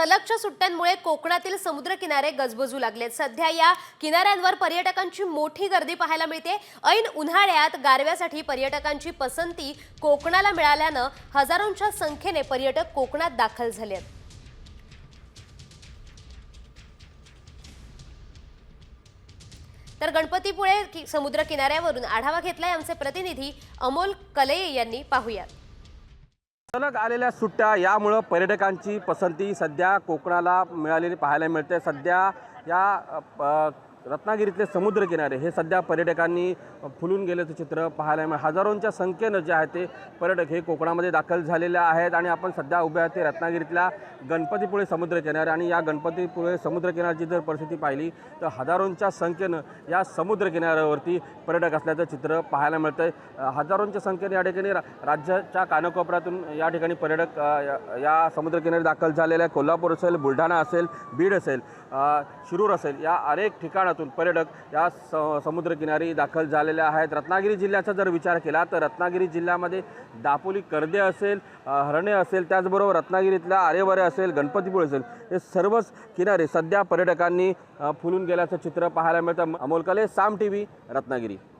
सलगच्या सुट्ट्यांमुळे कोकणातील समुद्रकिनारे गजबजू लागलेत. सध्या या किनाऱ्यांवर पर्यटकांची मोठी गर्दी पाहायला मिळते. ऐन उन्हाळ्यात गारव्यासाठी पर्यटकांची पसंती कोकणाला मिळाल्यानं हजारोंच्या संख्येने पर्यटक कोकणात दाखल झाले आहेत तर गणपतीपुळे समुद्र किनाऱ्यावरून आढावा घेतलाय आमचे प्रतिनिधी अमोल कले यांनी. पाहुयात. सलग आलेल्या सुट्ट्या यामुळं पर्यटकांची पसंती सध्या कोकणाला मिळालेली पाहायला मिळते. सध्या या प- रत्नागिरीतले समुद्रकिनारे हे सध्या पर्यटकांनी फुलून गेल्याचं चित्र पाहायला मिळेल. हजारोंच्या संख्येनं जे आहे ते पर्यटक हे कोकणामध्ये दाखल झालेले आहेत आणि आपण सध्या उभे आहोत ते रत्नागिरीतल्या गणपतीपुळे समुद्रकिनारे आणि या गणपतीपुळे समुद्रकिनाऱ्याची जर परिस्थिती पाहिली तर हजारोंच्या संख्येनं या समुद्रकिनाऱ्यावरती पर्यटक असल्याचं चित्र पाहायला मिळतं आहे हजारोंच्या संख्येने या ठिकाणी राज्याच्या कानाकोपऱ्यातून या ठिकाणी पर्यटक या- समुद्रकिनारी दाखल झालेले आहे कोल्हापूर असेल बुलढाणा असेल बीड असेल शिरूर असेल या अनेक ठिकाणातून पर्यटक या स समुद्रकिनारी दाखल झालेल्या आहेत. रत्नागिरी जिल्ह्याचा जर विचार केला तर रत्नागिरी जिल्ह्यामध्ये दापोली कर्दे असेल हरणे असेल त्याचबरोबर रत्नागिरीतल्या आरेवारे असेल गणपतीपुळे असेल हे सर्वच किनारे सध्या पर्यटकांनी फुलून गेल्याचं चित्र पाहायला मिळतं. अमोल कले साम टी व्ही रत्नागिरी.